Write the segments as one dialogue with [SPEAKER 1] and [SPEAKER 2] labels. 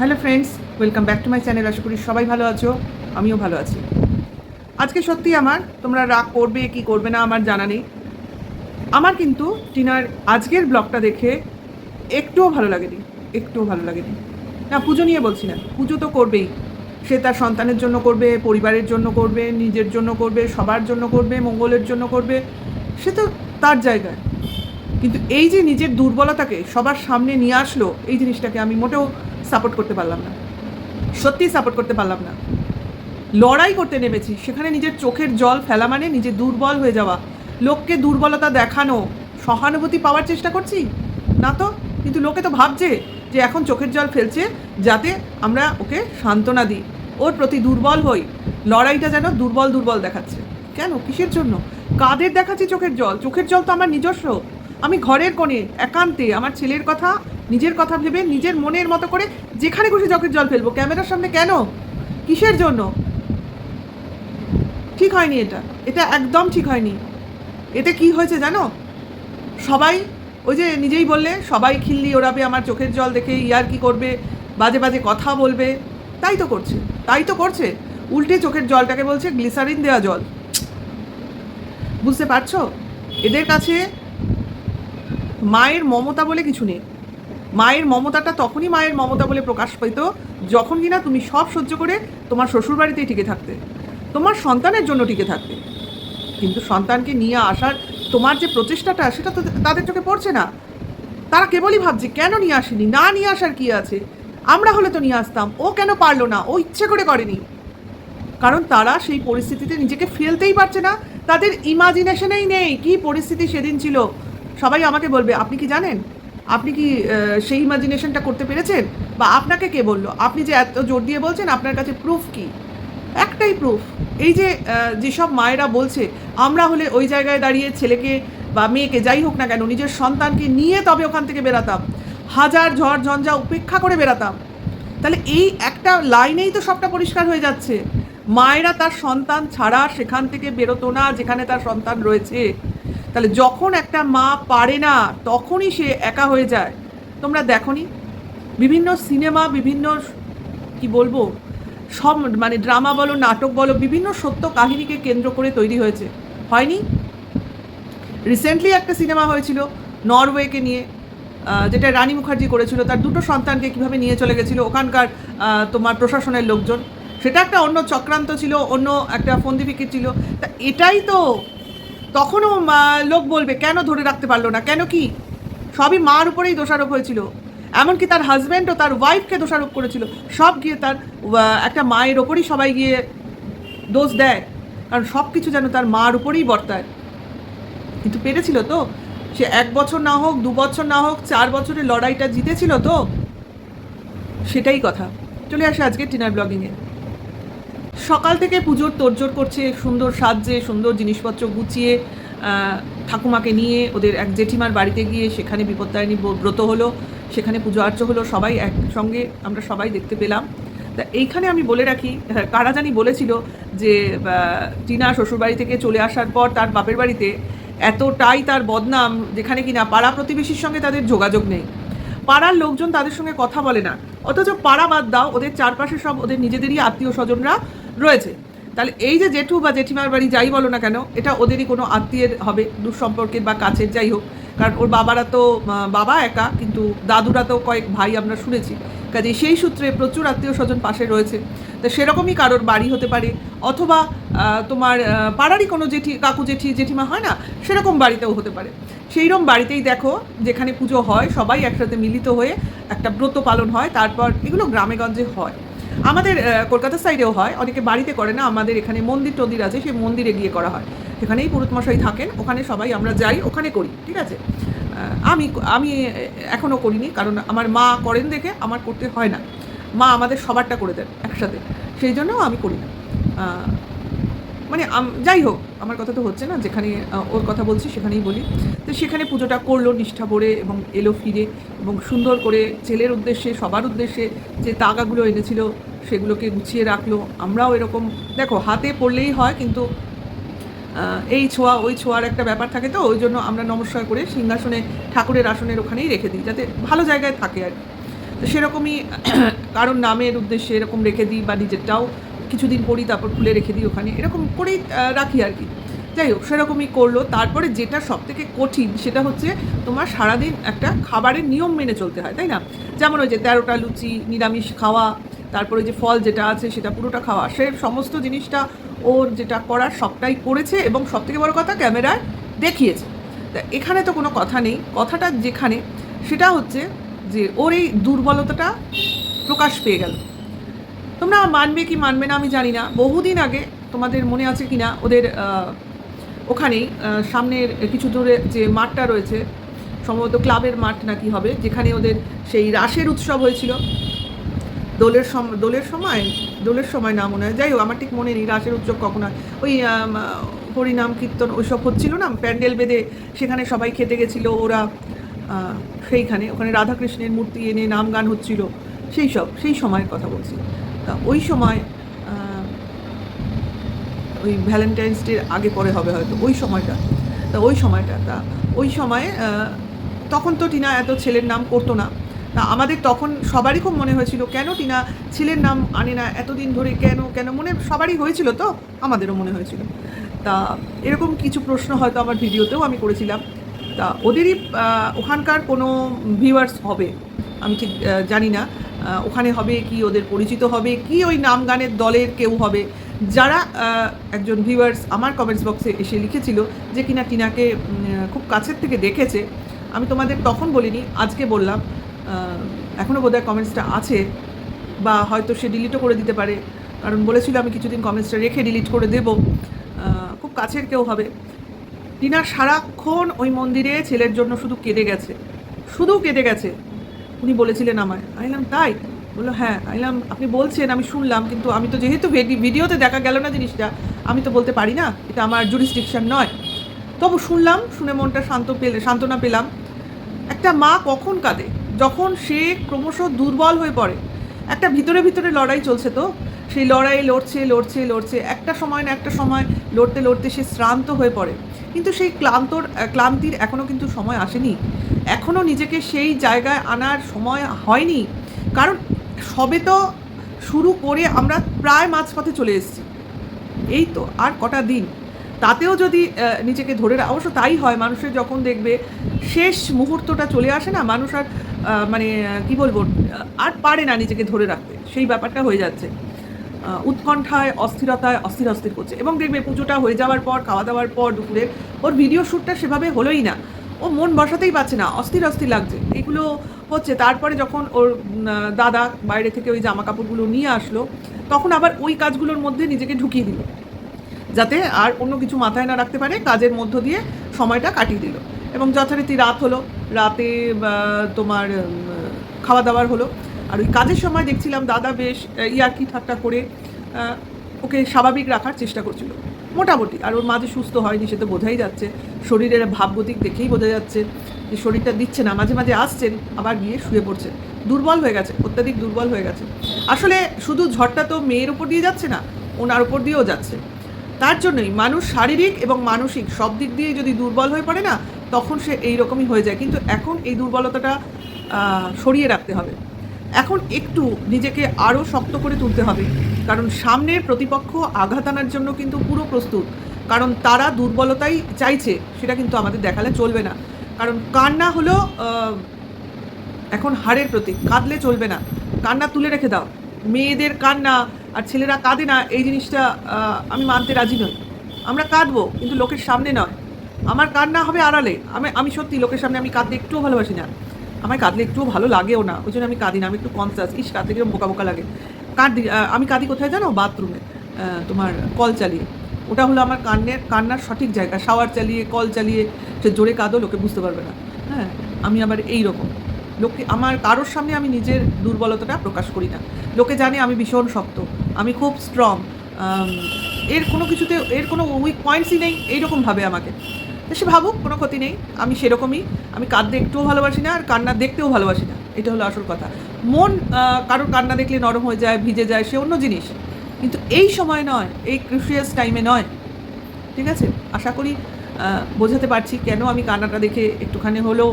[SPEAKER 1] Hello friends, welcome back to my channel, আশা করি সবাই ভালো আছো, আমিও ভালো আছি। আজকে সত্যি আমার, তোমরা রাগ করবে, কি করবে না আমার জানা নেই। আমার কিন্তু টিনার আজকের ব্লগটা দেখে একটুও ভালো লাগেনি, একটুও ভালো লাগেনি। না, পুজো নিয়ে বলছি না, পুজো তো করবেই। সে তার সন্তানের জন্য করবে, পরিবারের জন্য করবে, নিজের জন্য করবে, সবার জন্য করবে, মঙ্গলের জন্য করবে, সে তো তার জায়গায়। কিন্তু এই যে নিজের দুর্বলতাকে সবার সামনে নিয়ে আসলো, এই জিনিসটাকে আমি মোটেও সাপোর্ট করতে পারলাম না। সত্যিই সাপোর্ট করতে পারলাম না। লড়াই করতে নেমেছি। সেখানে নিজের চোখের জল ফেলা মানে নিজে দুর্বল হয়ে যাওয়া। লোককে দুর্বলতা দেখানো। সহানুভূতি পাওয়ার চেষ্টা করছি? না তো? কিন্তু লোকে তো ভাবছে যে এখন চোখের জল ফেলছে যাতে আমরা ওকে সান্ত্বনা দিই। ওর প্রতি দুর্বল হই। লড়াইটা যেন দুর্বল দুর্বল দেখাচ্ছে। কেন? কিসের জন্য? কাদের দেখাচ্ছি চোখের জল? চোখের জল তো আমার নিজস্ব। আমি ঘরের কোণে, একান্তে, আমার ছেলের কথা নিজের কথা ভেবে নিজের মনের মতো করে যেখানে খুশি চোখের জল ফেলব। ক্যামেরার সামনে কেন? কিসের জন্য? ঠিক হয়নি এটা। এটা একদম ঠিক হয়নি। এতে কি হয়েছে জানো? সবাই, ওই যে নিজেই বললে, সবাই খিল্লি ওড়াবে আমার চোখের জল দেখে, ইয়ার কি করবে, বাজে বাজে কথা বলবে। তাই তো করছে, তাই তো করছে। উল্টে চোখের জলটাকে বলছে গ্লিসারিন দেওয়া জল। বুঝতে পারছ? এদের কাছে মায়ের মমতা বলে কিছু নেই। মায়ের মমতাটা তখনই মায়ের মমতা বলে প্রকাশ পেত যখন কিনা তুমি সব সহ্য করে তোমার শ্বশুরবাড়িতেই টিকে থাকতে, তোমার সন্তানের জন্য টিকে থাকতে। কিন্তু সন্তানকে নিয়ে আসার তোমার যে প্রচেষ্টাটা, সেটা তো তাদের চোখে পড়ছে না। তারা কেবলই ভাবছে, কেন নিয়ে আসেনি? না নিয়ে আসার কি আছে? আমরা হলে তো নিয়ে আসতাম। ও কেন পারল না? ও ইচ্ছে করে করেনি। কারণ তারা সেই পরিস্থিতিতে নিজেকে ফেলতেই পারছে না। তাদের ইমাজিনেশনেই নেই, কি পরিস্থিতি সেদিন ছিল। সবাই আমাকে বলবে, আপনি কি জানেন? আপনি কি সেই ইমাজিনেশনটা করতে পেরেছেন? বা আপনাকে কে বলল? আপনি যে এত জোর দিয়ে বলছেন, আপনার কাছে প্রুফ কি? একটাই প্রুফ এই যে যেসব মায়েরা বলছে, আমরা হলে ওই জায়গায় দাঁড়িয়ে ছেলেকে বা মেয়েকে যাই হোক না কেন, নিজের সন্তানকে নিয়ে তবে ওখান থেকে বেরাতাম। হাজার ঝড় ঝঞ্ঝা উপেক্ষা করে বেরাতাম। তাহলে এই একটা লাইনেই তো সবটা পরিষ্কার হয়ে যাচ্ছে। মায়েরা তার সন্তান ছাড়া সেখান থেকে বেরোতো না, যেখানে তার সন্তান রয়েছে। তাহলে যখন একটা মা পারে না, তখনই সে একা হয়ে যায়। তোমরা দেখনি? বিভিন্ন সিনেমা, বিভিন্ন কি বলব? সব মানে ড্রামা বলো, নাটক বলো, বিভিন্ন সত্য কাহিনীকে কেন্দ্র করে তৈরি হয়েছে। হয়নি? রিসেন্টলি একটা সিনেমা হয়েছিল নরওয়েকে নিয়ে যেটা রানী মুখার্জি করেছিল। তার দুটো সন্তানকে কীভাবে নিয়ে চলে গেছিল? ওখানকার তোমার প্রশাসনের লোকজন। সেটা একটা অন্য চক্রান্ত ছিল, অন্য একটা ফন্দি ফিকির ছিল। তা এটাই তো তখনও লোক বলবে, কেন ধরে রাখতে পারল না? কেন কি? সবই মার উপরেই দোষারোপ হয়েছিল। এমনকি তার হাজব্যান্ডও তার ওয়াইফকে দোষারোপ করেছিল। সব গিয়ে তার একটা মায়ের ওপরই সবাই গিয়ে দোষ দেয়। কারণ সব কিছু যেন তার মার উপরেই বর্তায়। কিন্তু পেরেছিল তো? সে এক বছর না হোক, দু বছর না হোক, চার বছরের লড়াইটা জিতেছিল তো? সেটাই কথা। চলে আসে আজকে টিনার ব্লগিংয়ে সকাল থেকে পুজোর তোড়জোড় করছে সুন্দর সাজছে সুন্দর জিনিসপত্র গুছিয়ে ঠাকুমাকে নিয়ে ওদের এক জেঠিমার বাড়িতে গিয়ে সেখানে বিপত্তারিণী ব্রত হলো সেখানে পুজো আর্চ হলো সবাই একসঙ্গে আমরা সবাই দেখতে পেলাম। তা এইখানে আমি বলে রাখি হ্যাঁ, কারা জানি বলেছিল যে টিনা শ্বশুরবাড়ি থেকে চলে আসার পর তার বাপের বাড়িতে এতটাই তার বদনাম যেখানে কিনা পাড়া প্রতিবেশীর সঙ্গে তাদের যোগাযোগ নেই। পাড়ার লোকজন তাদের সঙ্গে কথা বলে না। অথচ পাড়া বাদ দাও, ওদের চারপাশে সব ওদের নিজেদেরই আত্মীয় স্বজনরা রয়েছে। তাহলে এই যে জেঠু বা জেঠিমার বাড়ি যাই বলো না কেন, এটা ওদেরই কোনো আত্মীয়ের হবে, দুঃসম্পর্কের বা কাছের যাই হোক। কারণ ওর বাবারা তো বাবা একা, কিন্তু দাদুরা তো কয়েক ভাই আমরা শুনেছি। কাজে সেই সূত্রে প্রচুর আত্মীয় স্বজন পাশে রয়েছে। তো সেরকমই কারোর বাড়ি হতে পারে অথবা তোমার পাড়ারই কোনো জেঠি কাকু জেঠি জেঠিমা হয় না সেরকম বাড়িতেও হতে পারে। সেইরকম বাড়িতেই দেখো যেখানে পুজো হয় সবাই একসাথে মিলিত হয়ে একটা ব্রত পালন হয় তারপর এগুলো গ্রামে গঞ্জে হয়। আমাদের আহ, কলকাতার সাইডেও হয় অনেকে বাড়িতে করে না আমাদের এখানে মন্দির টন্দির আছে সেই মন্দিরে গিয়ে করা হয়। সেখানেই পুরুতমশাই থাকেন ওখানে সবাই আমরা যাই ওখানে করি ঠিক আছে? আমি আমি এখনও করিনি, কারণ আমার মা করেন দেখে আমার করতে হয় না। মা আমাদের সবারটা করে দেন একসাথে, সেই জন্যও আমি করি না। মানে যাই হোক, আমার কথা তো হচ্ছে না, যেখানে ওর কথা বলছি সেখানেই বলি। তো সেখানে পুজোটা করল নিষ্ঠা ভরে এবং এলো ফিরে এবং সুন্দর করে ছেলের উদ্দেশ্যে, সবার উদ্দেশ্যে যে তাগাগুলো এনেছিল সেগুলোকে গুছিয়ে রাখল। আমরাও এরকম, দেখো, হাতে পড়লেই হয়, কিন্তু এই ছোঁয়া, ওই ছোঁয়ার একটা ব্যাপার থাকে তো, ওই জন্য আমরা নমস্কার করে সিংহাসনে, ঠাকুরের আসনের ওখানেই রেখে দিই, যাতে ভালো জায়গায় থাকে আর। তো সেরকমই কারোর নামের উদ্দেশ্যে এরকম রেখে দিই বা নিজেরটাও কিছুদিন পরি তারপর খুলে রেখে দিই ওখানে, এরকম করেই রাখি আর কি যাই হোক, সেরকমই করল, তারপরে যেটা সব থেকে কঠিন সেটা হচ্ছে তোমার সারাদিন একটা খাবারের নিয়ম মেনে চলতে হয়, তাই না যেমন ওই যে তেরোটা লুচি, নিরামিষ খাওয়া, তারপরে যে ফল যেটা আছে সেটা পুরোটা খাওয়া, সে সমস্ত জিনিসটা ওর যেটা করার সবটাই করেছে এবং সব থেকে বড় কথা ক্যামেরায় দেখিয়েছে। তা এখানে তো কোনো কথা নেই। কথাটা যেখানে, সেটা হচ্ছে যে ওর এই দুর্বলতাটা প্রকাশ পেয়ে গেল। তোমরা মানবে কি মানবে না আমি জানি না। বহুদিন আগে তোমাদের মনে আছে কি না? ওদের ওখানেই সামনের কিছু দূরে যে মাঠটা রয়েছে, সম্ভবত ক্লাবের মাঠ নাকি হবে, যেখানে ওদের সেই রাসের উৎসব হয়েছিল। দোলের সম, দোলের সময় দোলের সময় না মনে হয়। যাই হোক, আমার ঠিক মনে নেই, রাসের উৎসব কখন হয়। ওই হরিনাম, কীর্তন, ওইসব হচ্ছিল না? প্যান্ডেল বেঁধে সেখানে সবাই খেতে গেছিল, ওরা সেইখানে। ওখানে রাধাকৃষ্ণের মূর্তি এনে নাম গান হচ্ছিল। সেই সব, সেই সময়ের কথা বলছি। তা ওই সময় ওই ভ্যালেন্টাইন্স ডের আগে পরে হবে হয়তো, ওই সময়টা। তা ওই সময়টা, তা ওই সময়ে তখন তো টিনা এত ছেলের নাম করতো না। তা আমাদের তখন সবারই খুব মনে হয়েছিল, কেন টিনা ছেলের নাম আনে না, এতদিন ধরে কেন কেন মনে সবারই হয়েছিল তো, আমাদেরও মনে হয়েছিল। তা এরকম কিছু প্রশ্ন হয়তো আমার ভিডিওতেও আমি করেছিলাম। তা ওদেরই ওখানকার কোনো ভিউয়ার্স হবে, আমি ঠিক জানি না ওখানে হবে কি ওদের পরিচিত হবে, কি ওই নাম গানের দলের কেউ হবে, যারা একজন ভিউয়ার্স আমার কমেন্টস বক্সে এসে লিখেছিল যে কিনা টিনাকে খুব কাছের থেকে দেখেছে। আমি তোমাদের তখন বলিনি, আজকে বললাম এখনও বোধহয় কমেন্টসটা আছে, বা হয়তো সে ডিলিটও করে দিতে পারে। কারণ বলেছিল আমি কিছুদিন কমেন্টসটা রেখে ডিলিট করে দেবো। খুব কাছের কেউ হবে। টিনা সারাক্ষণ ওই মন্দিরে ছেলের জন্য শুধু কেঁদে গেছে। শুধু কেঁদে গেছে। উনি বলেছিলেন আমায় আইলাম তাই? বলল হ্যাঁ আইলাম আপনি বলছেন, আমি শুনলাম, কিন্তু আমি তো যেহেতু ভেডি- ভিডিওতে দেখা গেল না জিনিসটা, আমি তো বলতে পারি না, এটা আমার জুরিস্টিকশন নয়। তবু শুনলাম, শুনে মনটা শান্ত পেলে, সান্ত্বনা পেলাম। একটা মা কখন কাঁদে? যখন সে ক্রমশ দুর্বল হয়ে পড়ে, একটা ভিতরে ভিতরে লড়াই চলছে তো, সেই লড়াই লড়ছে লড়ছে লড়ছে, একটা সময় না একটা সময় লড়তে লড়তে সে শ্রান্ত হয়ে পড়ে। কিন্তু সেই ক্লান্তর ক্লান্তির এখনও কিন্তু সময় আসেনি। এখনও নিজেকে সেই জায়গায় আনার সময় হয়নি। কারণ সবে তো শুরু করে আমরা প্রায় মাঝপথে চলে এসেছি। এই তো আর কটা দিন। তাতেও যদি নিজেকে ধরে অবশ্য তাই হয়, মানুষের যখন দেখবে শেষ মুহূর্তটা চলে আসে না, মানুষ আর মানে কি বলব আর পারে না নিজেকে ধরে রাখতে। সেই ব্যাপারটা হয়ে যাচ্ছে। উৎকণ্ঠায়, অস্থিরতায়, অস্থির অস্থির করছে। এবং দেখবে পুজোটা হয়ে যাওয়ার পর, খাওয়া দাওয়ার পর দুপুরে, ওর ভিডিও শ্যুটটা সেভাবে হলোই না। ও মন বসাতেই পারছে না, অস্থির অস্থির লাগছে। এগুলো হচ্ছে, তারপরে যখন ওর দাদা বাইরে থেকে ওই জামা কাপড়গুলো নিয়ে আসলো, তখন আবার ওই কাজগুলোর মধ্যে নিজেকে ঢুকিয়ে দিল। যাতে আর অন্য কিছু মাথায় না রাখতে পারে, কাজের মধ্য দিয়ে সময়টা কাটিয়ে দিল। এবং যথারীতি রাত হলো। রাতে তোমার খাওয়া দাওয়ার হলো। আর ওই কাজের সময় দেখছিলাম দাদা বেশ ইয়ার্কি ঠাট্টা করে ওকে স্বাভাবিক রাখার চেষ্টা করছিল। মোটামুটি। আর ওর মাঝে সুস্থ হয়নি সে তো বোঝাই যাচ্ছে। শরীরের ভাবগতিক দেখেই বোঝা যাচ্ছে যে শরীরটা দিচ্ছে না। মাঝে মাঝে আসছেন, আবার গিয়ে শুয়ে পড়ছেন। দুর্বল হয়ে গেছে, অত্যাধিক দুর্বল হয়ে গেছে। আসলে শুধু ঝড়টা তো মেয়ের উপর দিয়ে যাচ্ছে না, ওনার উপর দিয়েও যাচ্ছে। তার জন্যই মানুষ শারীরিক এবং মানসিক সব দিক দিয়ে যদি দুর্বল হয়ে পড়ে না তখন সে এই রকমই হয়ে যায়। কিন্তু এখন এই দুর্বলতাটা সরিয়ে রাখতে হবে। এখন একটু নিজেকে আরও শক্ত করে তুলতে হবে। কারণ সামনের প্রতিপক্ষ আঘাত আনার জন্য কিন্তু পুরো প্রস্তুত। কারণ তারা দুর্বলতাই চাইছে, সেটা কিন্তু আমাদের দেখালে চলবে না। কারণ কান্না হলো এখন হারের প্রতীক, কাঁদলে চলবে না। কান্না তুলে রেখে দাও। মেয়েদের কান্না আর ছেলেরা কাঁদে না, এই জিনিসটা আমি মানতে রাজি নই। আমরা কাঁদবো, কিন্তু লোকের সামনে নয়। আমার কান্না হবে আড়ালে। আমি আমি সত্যি, লোকের সামনে আমি কাঁদতে একটুও ভালোবাসি না। আমায় কাঁদলে একটুও ভালো লাগেও না, ওই জন্য আমি কাঁদি না, আমি একটু কনসাস ইস, কাঁদতে কীরকম বোকা বোকা লাগে। কাঁদি আমি কাঁদি কোথায় জানো? বাথরুমে তোমার কল চালিয়ে। ওটা হলো আমার কান্নের কান্নার সঠিক জায়গা শাওয়ার চালিয়ে, কল চালিয়ে, সে জোরে কাঁদো, লোকে বুঝতে পারবে না। হ্যাঁ আমি আবার এই রকম। লোকে, আমার, কারোর সামনে আমি নিজের দুর্বলতাটা প্রকাশ করি না। লোকে জানে আমি ভীষণ শক্ত, আমি খুব স্ট্রং এর কোনো কিছুতে, এর কোনো উইক পয়েন্টসই নেই এইরকমভাবে আমাকে। তো সে ভাবুক, কোনো ক্ষতি নেই। আমি সেরকমই। আমি কাঁদতে একটুও ভালোবাসি না, আর কান্না দেখতেও ভালোবাসি না। এটা হলো আসল কথা। মন কারোর কান্না দেখলে নরম হয়ে যায়, ভিজে যায়, সে অন্য জিনিস। কিন্তু এই সময় নয়, এই ক্রুশিয়াস টাইমে নয়। ঠিক আছে? আশা করি বোঝাতে পারছি কেন আমি কান্নাটা দেখে একটুখানি হলেও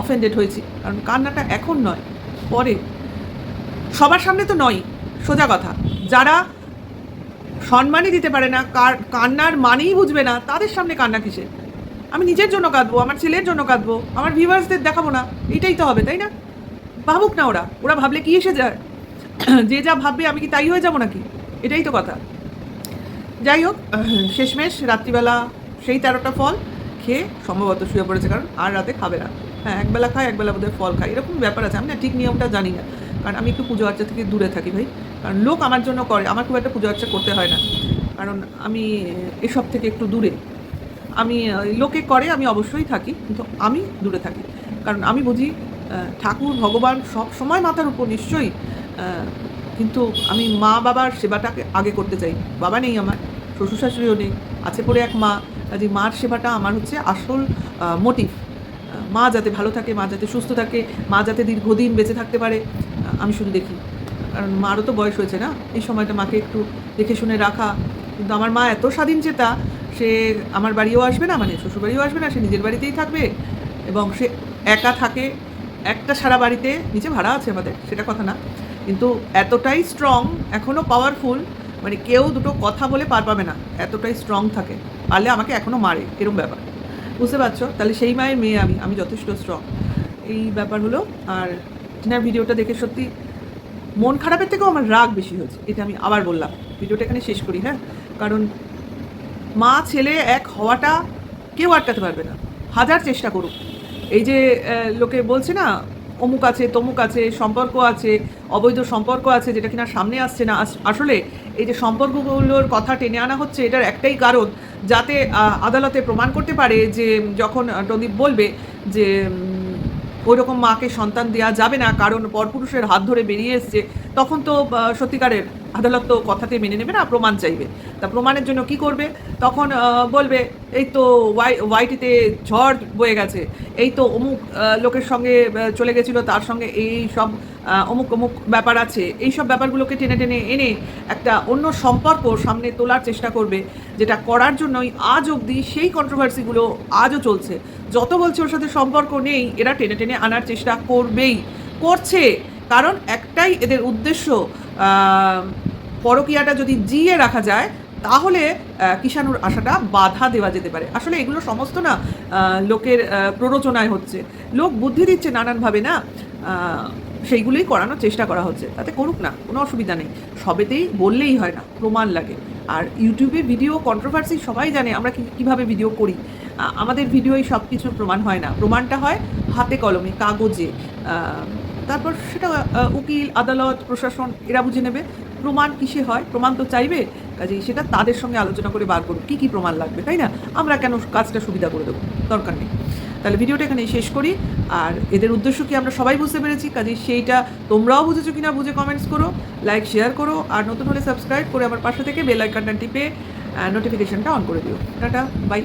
[SPEAKER 1] অফেন্ডেড হয়েছি। কারণ কান্নাটা এখন নয়, পরে। সবার সামনে তো নয় সোজা কথা। যারা সম্মানই দিতে পারে না, কার, কান্নার মানেই বুঝবে না, তাদের সামনে কান্না কিসে আমি নিজের জন্য কাঁদবো, আমার ছেলের জন্য কাঁদবো, আমার ভিউয়ার্সদের দেখাবো না, এটাই তো হবে, তাই না? ভাবুক না ওরা ওরা ভাবলে কি এসে যায়? যে যা ভাববে আমি কি তাই হয়ে যাব নাকি? এটাই তো কথা। যাই হোক, শেষমেশ, রাত্রিবেলা সেই তেরোটা ফল খেয়ে সম্ভবত শুয়ে পড়েছে, কারণ আর রাতে খাবে না। হ্যাঁ একবেলা খায়, একবেলা বোধহয় ফল খায়, এরকম ব্যাপার আছে, আমি না ঠিক নিয়মটা জানি না। কারণ আমি একটু পুজো আর্চা থেকে দূরে থাকি ভাই, কারণ লোক আমার জন্য করে, আমার খুব একটা পুজো আর্চা করতে হয় না। কারণ আমি এসব থেকে একটু দূরে। আমি লোকে করে, আমি অবশ্যই থাকি, কিন্তু আমি দূরে থাকি। কারণ আমি বুঝি ঠাকুর, ভগবান সব সময় মাথার উপর নিশ্চয়ই কিন্তু আমি মা বাবার সেবাটাকে আগে করতে চাই। বাবা নেই আমার শ্বশুর শাশুড়িও নেই, আছে পড়ে এক মা কাজে মার সেবাটা আমার হচ্ছে আসল মোটিভ মা যাতে ভালো থাকে, মা যাতে সুস্থ থাকে, মা যাতে দীর্ঘদিন বেঁচে থাকতে পারে আমি শুধু দেখি। কারণ মারও তো বয়স হয়েছে না? এই সময়টা মাকে একটু দেখে শুনে রাখা। কিন্তু আমার মা এত স্বাধীন চেতা সে আমার বাড়িও আসবে না মানে শ্বশুর বাড়িও আসবে না, সে নিজের বাড়িতেই থাকবে এবং সে একা থাকে। একটা সারা বাড়িতে নিচে ভাড়া আছে আমাদের, সেটা কথা না। কিন্তু এতটাই স্ট্রং এখনও পাওয়ারফুল মানে কেউ দুটো কথা বলে পার পাবে না, এতটাই স্ট্রং থাকে। পারলে আমাকে এখনও মারে এরকম ব্যাপার। বুঝতে পারছ? তাহলে সেই মায়ের মেয়ে আমি আমি যথেষ্ট স্ট্রং এই ব্যাপার হলো, আর টিনার ভিডিওটা দেখে সত্যি মন খারাপের থেকেও আমার রাগ বেশি হয়েছে, এটা আমি আবার বললাম। ভিডিওটা এখানে শেষ করি হ্যাঁ? কারণ মা ছেলে এক হওয়াটা কেউ আটকাতে পারবে না। হাজার চেষ্টা করুক। এই যে লোকে বলছে না, অমুক আছে, তমুক আছে, সম্পর্ক আছে, অবৈধ সম্পর্ক আছে, যেটা কিনা সামনে আসছে না। আসলে এই যে সম্পর্কগুলোর কথা টেনে আনা হচ্ছে, এটার একটাই কারণ যাতে আদালতে প্রমাণ করতে পারে যে, যখন প্রদীপ বলবে যে ওই রকম মাকে সন্তান দেওয়া যাবে না, কারণ পরপুরুষের হাত ধরে বেরিয়ে এসছে তখন তো সত্যিকারের আদালত তো কথাতে মেনে নেবে না, প্রমাণ চাইবে। তা প্রমাণের জন্য কি করবে? তখন বলবে, এই তো ওয়াই, ওয়াইটিতে ঝড় বয়ে গেছে, এই তো অমুক লোকের সঙ্গে চলে গেছিল, তার সঙ্গে এই সব অমুক অমুক ব্যাপার আছে। এই সব ব্যাপারগুলোকে টেনে টেনে এনে একটা অন্য সম্পর্ক সামনে তোলার চেষ্টা করবে, যেটা করার জন্যই আজ অবধি সেই কন্ট্রোভার্সিগুলো আজও চলছে। যত বলছে ওর সাথে সম্পর্ক নেই, এরা টেনে টেনে আনার চেষ্টা করবেই। করছে। কারণ একটাই এদের উদ্দেশ্য পরকীয়াটা যদি জিয়ে রাখা যায়, তাহলে কিষাণুর আশাটা বাধা দেওয়া যেতে পারে। আসলে এগুলো সমস্ত না লোকের প্ররোচনায় হচ্ছে। লোক বুদ্ধি দিচ্ছে নানানভাবে না সেইগুলোই করানোর চেষ্টা করা হচ্ছে। তাতে করুক না, কোনো অসুবিধা নেই। সবেতেই বললেই হয় না, প্রমাণ লাগে। আর ইউটিউবে ভিডিও কন্ট্রোভার্সি সবাই জানে আমরা কীভাবে ভিডিও করি। আমাদের ভিডিওই সব কিছু প্রমাণ হয় না। প্রমাণটা হয় হাতে কলমে, কাগজে তারপর সেটা উকিল, আদালত, প্রশাসন, এরা বুঝে নেবে। প্রমাণ কিসে হয়? প্রমাণ তো চাইবে। কাজেই সেটা তাদের সঙ্গে আলোচনা করে বার করুক কী কী প্রমাণ লাগবে, তাই না? আমরা কেন কাজটা সুবিধা করে দেবো? দরকার নেই। তাহলে ভিডিওটা এখানে শেষ করি। আর এদের উদ্দেশ্য কি আমরা সবাই বুঝতে পেরেছি? কাজেই সেইটা তোমরাও বুঝেছ কিনা বুঝে কমেন্টস করো লাইক শেয়ার করো, আর নতুন হলে সাবস্ক্রাইব করে আমার পাশে থেকে বেল আইকনটা টিপে নোটিফিকেশনটা অন করে দিও। Tata bye